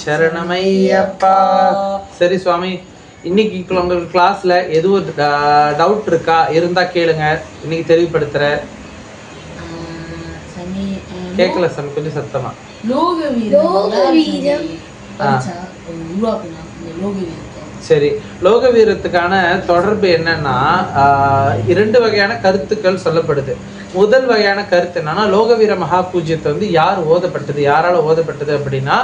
சரணமையப்பா. சரி சுவாமி இன்னைக்கு உங்களுக்கு கிளாஸ்ல எதுவும் டவுட் இருக்கா? இருந்தா கேளுங்க. இன்னைக்கு தெளிவுபடுத்துற. கேட்கல சாமி கொஞ்சம் சத்தமா. லோக லோக வீரம். சரி லோக வீரத்துக்கான தொடர்பு என்னன்னா இரண்டு வகையான கருத்துக்கள் சொல்லப்படுது. முதல் வகையான கருத்து என்னன்னா லோக வீர மகா பூஜ்யத்தை வந்து யார் ஓதப்பட்டது யாரால ஓதப்பட்டது அப்படின்னா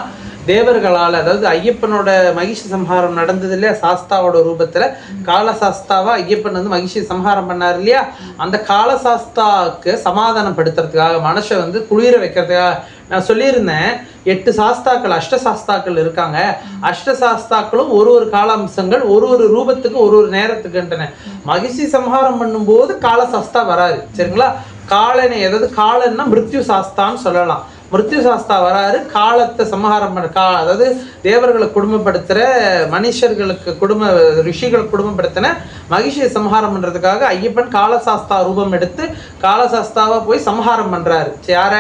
தேவர்களால் அதாவது ஐயப்பனோட மகிஷ சம்ஹாரம் நடந்தது இல்லையா? சாஸ்தாவோட ரூபத்துல காலசாஸ்தாவா ஐயப்பன் வந்து மகிஷி சம்ஹாரம் பண்ணார் இல்லையா? அந்த காலசாஸ்தாவுக்கு சமாதானப்படுத்துறதுக்காக மனசை வந்து குளிர வைக்கிறதுக்காக நான் சொல்லியிருந்தேன் எட்டு சாஸ்தாக்கள் அஷ்ட சாஸ்தாக்கள் இருக்காங்க. அஷ்ட சாஸ்தாக்களும் ஒரு ஒரு காலாம்சங்கள் ஒரு ஒரு ரூபத்துக்கு ஒரு ஒரு நேரத்துக்குன்றன மகிழ்ச்சி சம்ஹாரம் பண்ணும்போது காலசாஸ்தா சாஸ்தா சரிங்களா? காலனை அதாவது காலன்னா மிருத்யு சாஸ்தான்னு சொல்லலாம். மிருத்யு சாஸ்தா வராரு. காலத்தை சம்ஹாரம் பண்ண கா அதாவது தேவர்களை குடும்பப்படுத்துகிற மனுஷர்களுக்கு குடும்ப ரிஷிகளை குடும்பப்படுத்தின மகிஷியை சம்ஹாரம் பண்ணுறதுக்காக ஐயப்பன் காலசாஸ்தா ரூபம் எடுத்து காலசாஸ்தாவா போய் சம்ஹாரம் பண்ணுறாரு யார?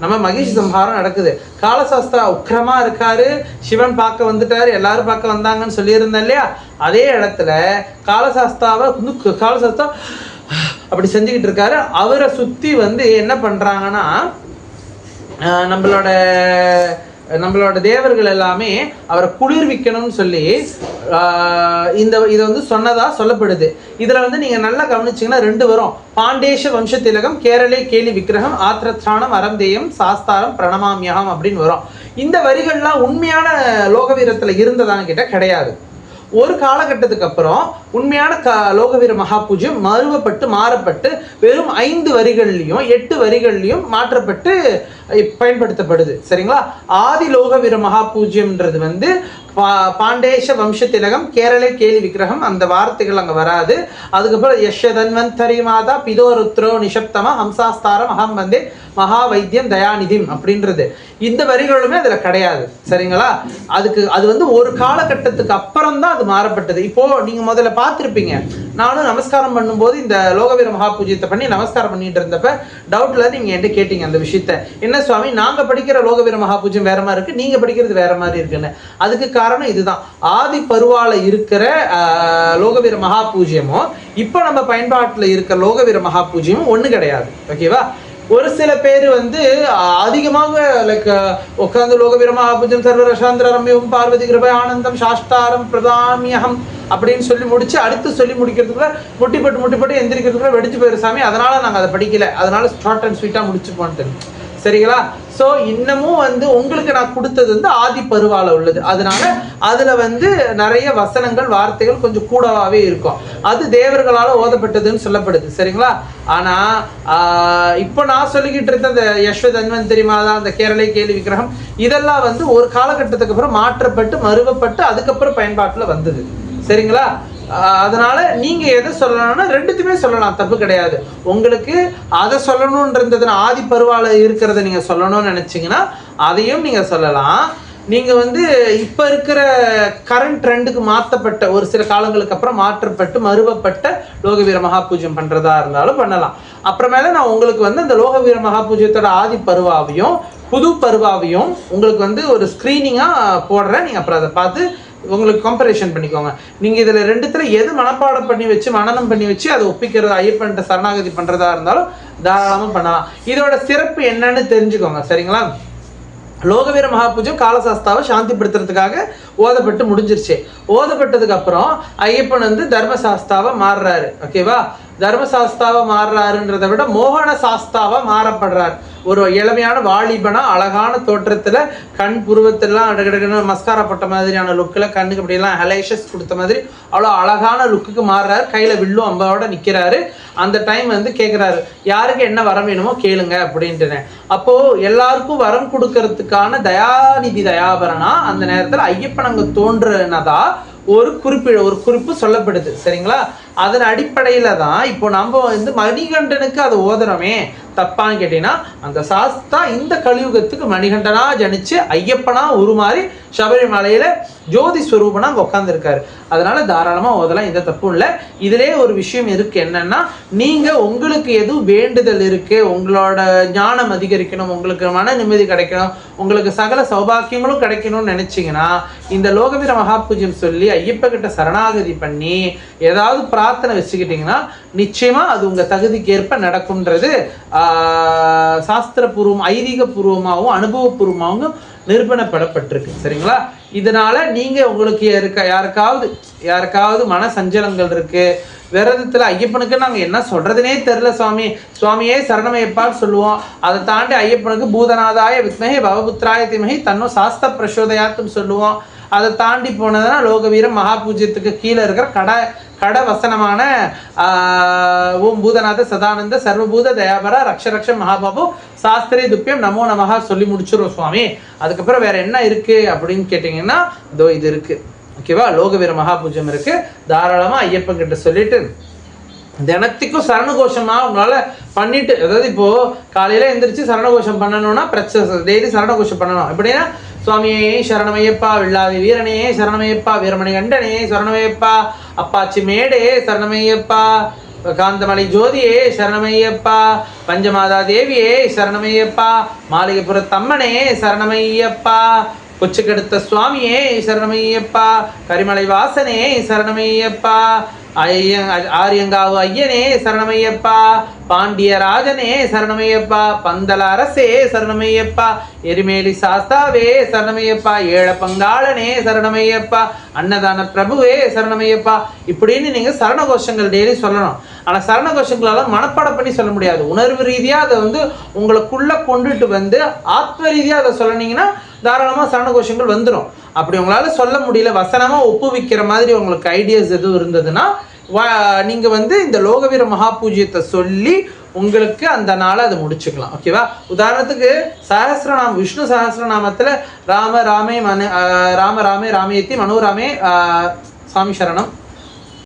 நம்ம மகிஷி சம்ஹாரம் நடக்குது. காலசாஸ்தா உக்கிரமா இருக்காரு. சிவன் பார்க்க வந்துட்டாரு. எல்லாரும் பார்க்க வந்தாங்கன்னு சொல்லியிருந்தேன் இல்லையா? அதே இடத்துல காலசாஸ்தாவை வந்து காலசாஸ்தா அப்படி செஞ்சுக்கிட்டு இருக்காரு. அவரை சுற்றி வந்து என்ன பண்ணுறாங்கன்னா நம்மளோட நம்மளோட தேவர்கள் எல்லாமே அவரை குளிர்விக்கணும்னு சொல்லி இந்த இதை வந்து சொன்னதாக சொல்லப்படுது. இதில் வந்து நீங்கள் நல்லா கவனிச்சிங்கன்னா ரெண்டு வரும். பாண்டேஷ வம்ச திலகம் கேரளே கேலி விக்கிரகம் ஆத்திரத்தானம் அரந்தேயம் சாஸ்தாரம் பிரணமாமியகம் அப்படின்னு வரும். இந்த வரிகள்லாம் உண்மையான லோக வீரத்தில் இருந்ததான்னு கேட்டால் கிடையாது. ஒரு காலகட்டத்துக்கு அப்புறம் உண்மையான க லோகவீர மகாபூஜ்யம் மறுவப்பட்டு மாறப்பட்டு வெறும் ஐந்து வரிகள்லையும் எட்டு வரிகள்லையும் மாற்றப்பட்டு பயன்படுத்தப்படுது. சரிங்களா? ஆதி லோகவீர மகாபூஜ்யம்ன்றது வந்து பா பாண்டேஷ வம்ச திலகம் கேரள கேலி விக்கிரகம் அந்த வார்த்தைகள் அங்கே வராது. அதுக்கப்புறம் யஷதன்வந்தரி மாதா பிதோ ருத்ரோ நிஷப்தமா ஹம்சாஸ்தாரம் அகம் வந்தே மகா வைத்தியம் தயாநிதிம் அப்படின்றது. இந்த வரிகளுமே அதில் கிடையாது. சரிங்களா? அதுக்கு அது வந்து ஒரு காலகட்டத்துக்கு அப்புறம் தான் அது மாறப்பட்டது. இப்போ நீங்கள் முதல்ல பார்த்துருப்பீங்க. நானும் நமஸ்காரம் பண்ணும்போது இந்த லோகவீர மகா பூஜ்யத்தை பண்ணி நமஸ்காரம் பண்ணிட்டு இருந்தப்ப டவுட்ல நீங்க என்கிட்ட கேட்டீங்க அந்த விஷயத்த. என்ன சுவாமி நாங்க படிக்கிற லோகவீர மகா பூஜ்யம் வேற மாதிரி இருக்கு நீங்க படிக்கிறது வேற மாதிரி இருக்குன்னு. அதுக்கு காரணம் இதுதான். ஆதி பருவால இருக்கிற லோகவீர மகா பூஜ்யமும் இப்போ நம்ம பயன்பாட்டில் இருக்கிற லோகவீர மகா பூஜ்யமும் ஒண்ணு கிடையாது. ஓகேவா ஒரு சில பேர் வந்து அதிகமாக லைக் உட்காந்து லோகவீரமா பூஜம் சர்வ ரசாந்திர ரம்யம் பார்வதி கிருபை ஆனந்தம் சாஷ்டாரம் பிரதாமியகம் அப்படின்னு சொல்லி முடிச்சு அடுத்து சொல்லி முடிக்கிறதுக்குள்ள முட்டிப்பட்டு முட்டிப்பட்டு எந்திரிக்கிறதுக்குள்ள வெடிச்சு போயிரு சாமி. அதனால நாங்கள் அதை படிக்கல. அதனால ஷார்ட் அண்ட் ஸ்வீட்டாக முடிச்சு தெரியும் சரிங்களா? ஸோ இன்னமும் வந்து உங்களுக்கு நான் கொடுத்தது வந்து ஆதி பருவால உள்ளது. அதனால அதுல வந்து நிறைய வசனங்கள் வார்த்தைகள் கொஞ்சம் கூடவாவே இருக்கும். அது தேவர்களால ஓதப்பட்டதுன்னு சொல்லப்படுது. சரிங்களா? ஆனா இப்போ நான் சொல்லிக்கிட்டு இருந்த அந்த அன்வன் தன்வந்தரி மாதா அந்த கேரளை கேள்வி விக்கிரகம். இதெல்லாம் வந்து ஒரு காலகட்டத்துக்கு அப்புறம் மாற்றப்பட்டு மறுவப்பட்டு அதுக்கப்புறம் பயன்பாட்டில் வந்தது. சரிங்களா? அதனால நீங்க எதை சொல்லலாம்னா ரெண்டுத்துமே சொல்லலாம் தப்பு கிடையாது. உங்களுக்கு அதை சொல்லணும்ன்றதுன்னு ஆதி பருவால இருக்கிறத நீங்க சொல்லணும்னு நினைச்சீங்கன்னா அதையும் நீங்க சொல்லலாம். நீங்க வந்து இப்ப இருக்கிற கரண்ட் ட்ரெண்டுக்கு மாற்றப்பட்ட ஒரு சில காலங்களுக்கு அப்புறம் மாற்றப்பட்டு மறுவப்பட்ட லோகவீர மகாபூஜ்யம் பண்றதா இருந்தாலும் பண்ணலாம். அப்புறமேல நான் உங்களுக்கு வந்து அந்த லோகவீர மகாபூஜ்யத்தோட ஆதி பருவாவையும் புது பருவாவையும் உங்களுக்கு வந்து ஒரு ஸ்க்ரீனிங்காக போடுறேன். நீங்கள் அப்புறம் அதை பார்த்து உங்களுக்கு கம்பரேஷன் பண்ணிக்கோங்க. நீங்கள் இதில் ரெண்டுத்தில் எது மனப்பாடம் பண்ணி வச்சு மனநம் பண்ணி வச்சு அதை ஒப்பிக்கிறது ஐயப்பன்ட்ட சரணாகதி பண்ணுறதா இருந்தாலும் தாராளமாக பண்ணலாம். இதோட சிறப்பு என்னன்னு தெரிஞ்சுக்கோங்க சரிங்களா? லோகவீர மகாபூஜை காலசாஸ்தாவை சாந்திப்படுத்துறதுக்காக ஓதப்பட்டு முடிஞ்சிருச்சு. ஓதப்பட்டதுக்கு அப்புறம் ஐயப்பன் வந்து தர்மசாஸ்தாவை மாறுறாரு ஓகேவா தர்மசாஸ்தாவா மாறுறாருன்றதை விட மோகன சாஸ்தாவா மாறப்படுறார். ஒரு இளமையான வாலிபனா அழகான தோற்றத்துல கண் புருவத்தெல்லாம் அடகடகன்னு மஸ்காரா போட்ட மாதிரியான லுக்கில் கண்ணுக்கு அப்படியெல்லாம் ஹலைஷஸ் கொடுத்த மாதிரி அவ்வளோ அழகான லுக்குக்கு மாறுறாரு. கையில் வில்லும் அம்பாவோட நிற்கிறாரு அந்த டைம் வந்து கேட்குறாரு யாருக்கு என்ன வரம் வேணுமோ கேளுங்க அப்படின்ட்டுனே அப்போ எல்லாருக்கும் வரம் கொடுக்கறதுக்கான தயாநிதி தயாபரனா அந்த நேரத்தில் ஐயப்பன் அங்கே தோன்றுனதா ஒரு குறிப்பிட ஒரு குறிப்பு சொல்லப்படுது. சரிங்களா? அதன் அடிப்படையில் தான் இப்போ நம்ம வந்து மணிகண்டனுக்கு அதை ஓதுறோமே. தப்பான்னு கேட்டீங்கன்னா அந்த சாஸ்தா இந்த கலியுகத்துக்கு மணிகண்டனா ஜனிச்சு ஐயப்பனா உருமாறி சபரிமலையில ஜோதி ஸ்வரூபனா அங்கே உட்காந்துருக்காரு அதனால தாராளமா ஓதலாம் எந்த தப்பும் இல்லை. இதிலே ஒரு விஷயம் இருக்கு என்னன்னா நீங்க உங்களுக்கு எதுவும் வேண்டுதல் இருக்கு உங்களோட ஞானம் அதிகரிக்கணும் உங்களுக்கு மன நிம்மதி கிடைக்கணும் உங்களுக்கு சகல சௌபாக்கியங்களும் கிடைக்கணும்னு நினைச்சீங்கன்னா இந்த லோகவீர மகாபூஜ்யம் சொல்லி ஐயப்ப கிட்ட சரணாகதி பண்ணி ஏதாவது பிரார்த்தனை வச்சுக்கிட்டீங்கன்னா நிச்சயமா அது உங்க தகுதிக்கு ஏற்ப நடக்கும்ன்றது சாஸ்திரபூர்வம் ஐதீகபூர்வமாகவும் அனுபவபூர்வமாகவும் நிரூபணப்படப்பட்டிருக்கு. சரிங்களா? இதனால நீங்க உங்களுக்கு இருக்க யாருக்காவது யாருக்காவது மன சஞ்சலங்கள் இருக்கு விரதத்துல ஐயப்பனுக்கு நாங்க என்ன சொல்றதுனே தெரியல சுவாமி. சுவாமியே சரணமையப்பான்னு சொல்லுவோம். அதை தாண்டி ஐயப்பனுக்கு பூதநாதாய வித்மகி பவபுத்திராய திமகி தன்னோ சாஸ்த பிரசோதயாத்தும் சொல்லுவோம். அதை தாண்டி போனதுன்னா லோகவீரம் மகாபூஜ்யத்துக்கு கீழே இருக்கிற கடை கட வசனமான ஓம் பூதநாத சதானந்த சர்வபூத தயாபரா ரக்ஷ மகாபாபு சாஸ்திரி துப்பியம் நமோ நமகா சொல்லி முடிச்சிடும் சுவாமி. அதுக்கப்புறம் வேற என்ன இருக்கு அப்படின்னு கேட்டிங்கன்னா இதோ இது இருக்கு. ஓகேவா லோகவீர மகாபூஜம் இருக்கு. தாராளமா ஐயப்பன் கிட்ட சொல்லிட்டு தினத்துக்கும் சரணகோஷமா உங்களால பண்ணிட்டு அதாவது இப்போ காலையில எந்திரிச்சு சரணகோஷம் பண்ணணும்னா பிரச்சனை டெய்லி சரணகோஷம் பண்ணணும். எப்படின்னா சுவாமியே சரணமையப்பா வில்லாதி வீரனே சரணமையப்பா வீரமணி கண்டனே சரணமையப்பா அப்பாச்சி மேடே சரணமையப்பா. காந்தமலை ஜோதியே சரணமையப்பா. பஞ்சமாதா தேவியே சரணமையப்பா. மாளிகைபுரத்தம்மனே சரணமையப்பா. கொச்சுக்கெடுத்த சுவாமியே சரணமையப்பா. கரிமலை வாசனே சரணமையப்பா. ஆரியங்காவு ஐயனே சரணமையப்பா. பாண்டியராஜனே சரணமையப்பா. பந்தல அரசே சரணமையப்பா. எரிமேலி சாஸ்தாவே சரணமையப்பா. ஏழ பங்காளனே சரணமையப்பா. அன்னதான பிரபுவே சரணமையப்பா. இப்படின்னு நீங்க சரண கோஷங்கள் டெய்லி சொல்லணும். ஆனா சரண கோஷங்களால மனப்பாடம் பண்ணி சொல்ல முடியாது. உணர்வு ரீதியா அதை வந்து உங்களுக்குள்ள கொண்டுட்டு வந்து ஆத்ம ரீதியா அதை சொன்னீங்கன்னா தாராளமா சரண கோஷங்கள் வந்துடும் அப்படி உங்களால சொல்ல முடியல வசனமா ஒப்புவிக்கிற மாதிரி உங்களுக்கு ஐடியாஸ் எதுவும் இருந்ததுன்னா வா- நீங்க வந்து இந்த லோகவீர மகாபூஜ்யத்தை சொல்லி உங்களுக்கு அந்த நாளை அதை முடிச்சுக்கலாம். ஓகேவா உதாரணத்துக்கு சஹஸ்ரநாமம் விஷ்ணு சஹஸ்ரநாமத்துல ராம ராமே மனு ராம ராமே ராமேத்தி மனோராமே ஆஹ் சாமி சரணம்.